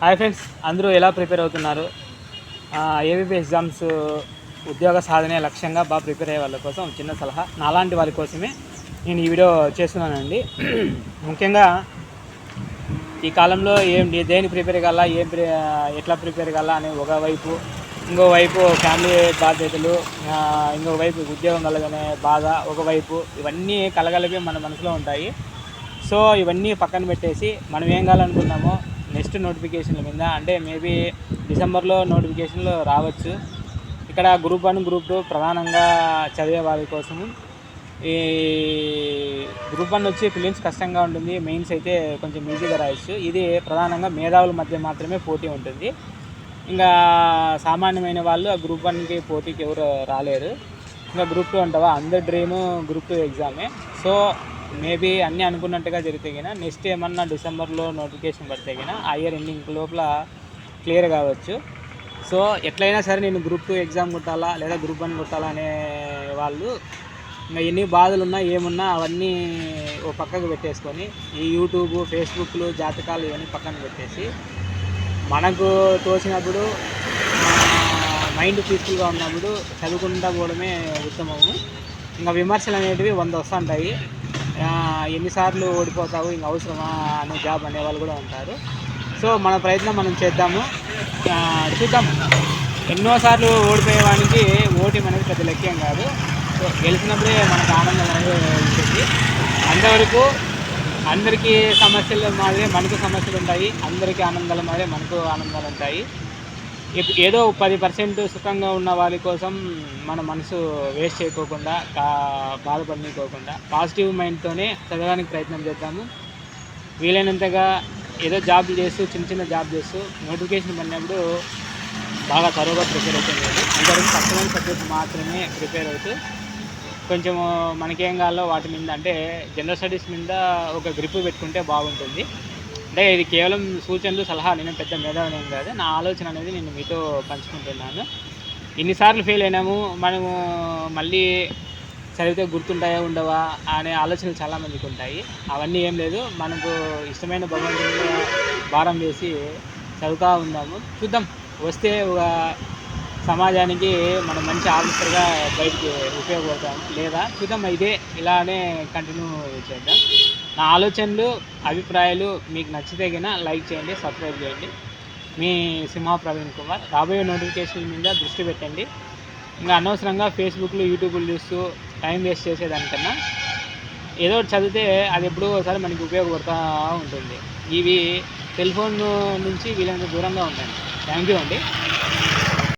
Hi friends అందరూ ఎలా prepare అవుతున్నారు? ఏబీపీ ఎగ్జామ్స్ ఉద్యోగ సాధనే లక్ష్యంగా బాగా ప్రిపేర్ అయ్యే వాళ్ళ కోసం చిన్న సలహా. నాలాంటి వాళ్ళ కోసమే నేను ఈ వీడియో చేస్తున్నానండి. ముఖ్యంగా ఈ కాలంలో ఏం దేని ప్రిపేర్ కావాలా ఏం ఎట్లా ప్రిపేర్ కావాలా అనే ఒకవైపు ఇంకోవైపు ఫ్యామిలీ బాధ్యతలు ఇంకోవైపు ఉద్యోగం కలగనే బాధ ఒకవైపు ఇవన్నీ కలగలిపి మన మనసులో ఉంటాయి. సో ఇవన్నీ పక్కన పెట్టేసి మనం ఏం కావాలనుకున్నామో నెక్స్ట్ నోటిఫికేషన్ల మీద అంటే మేబీ డిసెంబర్లో నోటిఫికేషన్లు రావచ్చు. ఇక్కడ గ్రూప్ వన్ గ్రూప్ టూ ప్రధానంగా చదివే వారి కోసం. ఈ గ్రూప్ వన్ వచ్చి ఫిలిమ్స్ కష్టంగా ఉంటుంది మెయిన్స్ అయితే కొంచెం ఈజీగా రాయొచ్చు. ఇది ప్రధానంగా మేధావుల మధ్య మాత్రమే పోటీ ఉంటుంది. ఇంకా సామాన్యమైన వాళ్ళు ఆ గ్రూప్ వన్కి పోటీకి ఎవరు రాలేరు. ఇంకా గ్రూప్ టూ అంటావా? అందరి డ్రీము గ్రూప్ టూ ఎగ్జామే. సో మేబీ అన్నీ అనుకున్నట్టుగా జరిగితే నెక్స్ట్ ఏమన్నా డిసెంబర్లో నోటిఫికేషన్ పడితే గిన ఆ ఇయర్ ఎండింగ్ లోపల క్లియర్ కావచ్చు. సో ఎట్లయినా సరే నేను గ్రూప్ టూ ఎగ్జామ్ కొట్టాలా లేదా గ్రూప్ వన్ కొట్టాలా అనే వాళ్ళు ఇంకా ఎన్ని బాధలు ఉన్నా ఏమున్నా అవన్నీ ఓ పక్కకు పెట్టేసుకొని ఈ యూట్యూబ్ ఫేస్బుక్లు జాతకాలు ఇవన్నీ పక్కన పెట్టేసి మనకు తోచినప్పుడు మైండ్ పీస్ఫుల్గా ఉన్నప్పుడు చదువుకుంటా పోవడమే ఉత్తమము. ఇంకా విమర్శలు అనేటివి వంద వస్తుంటాయి. ఎన్నిసార్లు ఓడిపోతావు ఇంక అవసరమా అనే జాబ్ అనేవాళ్ళు కూడా ఉంటారు. సో మన ప్రయత్నం మనం చేద్దాము. చూద్దాం. ఎన్నోసార్లు ఓడిపోయేవానికి ఓటమి అనేది పెద్ద లక్ష్యం కాదు. సో గెలిచినప్పుడే మనకు ఆనందం అనేది ఉంటుంది. అంతవరకు అందరికీ సమస్యలు మాదిరే మనకు సమస్యలు ఉంటాయి అందరికీ ఆనందాలు మాదిరే మనకు ఆనందాలు ఉంటాయి. ఏదో పది పర్సెంట్ సుఖంగా ఉన్న వారి కోసం మన మనసు వేస్ట్ చేయకోకుండా కా బాధపడనీకోకుండా పాజిటివ్ మైండ్తోనే చదవడానికి ప్రయత్నం చేద్దాము. వీలైనంతగా ఏదో జాబ్ చేస్తూ చిన్న చిన్న జాబ్ చేస్తూ నోటిఫికేషన్ పడినప్పుడు బాగా తరువుగా ప్రిపేర్ అవుతుంది అంతవరకు కష్టమైన సబ్జెక్ట్ మాత్రమే ప్రిపేర్ అవుతూ కొంచెం మనకేం కావాలో వాటి మీద అంటే జనరల్ స్టడీస్ మీద ఒక గ్రిప్ పెట్టుకుంటే బాగుంటుంది. అంటే ఇది కేవలం సూచనలు సలహా నేను పెద్ద మేధావిని కాదు. నా ఆలోచన అనేది నేను మీతో పంచుకుంటున్నాను. ఎన్నిసార్లు ఫెయిల్ అయినాము మనము మళ్ళీ చదివితే గుర్తుంటాయా ఉండవా అనే ఆలోచనలు చాలామందికి ఉంటాయి. అవన్నీ ఏం లేదు. మనకు ఇష్టమైన భగవంతుని భారం వేసి చదువుతూ ఉందాము చూద్దాం. వస్తే ఒక సమాజానికి మనం మంచి ఆఫీసర్గా బయటికి ఉపయోగపడతాం లేదా చూద్దాం ఇదే ఇలానే కంటిన్యూ చేద్దాం. నా ఆలోచనలు అభిప్రాయాలు మీకు నచ్చితే కన్నా లైక్ చేయండి సబ్స్క్రైబ్ చేయండి. మీ సింహ ప్రవీణ్ కుమార్. రాబోయే నోటిఫికేషన్ మీద దృష్టి పెట్టండి. ఇంకా అనవసరంగా ఫేస్బుక్లు యూట్యూబ్లు చూస్తూ టైం వేస్ట్ చేసేదానికన్నా ఏదో ఒకటి చదివితే అది ఎప్పుడో ఒకసారి మనకి ఉపయోగపడుతూ ఉంటుంది. ఇవి సెల్ ఫోన్ నుంచి వీళ్ళంత దూరంగా ఉండండి. థ్యాంక్ యూ అండి.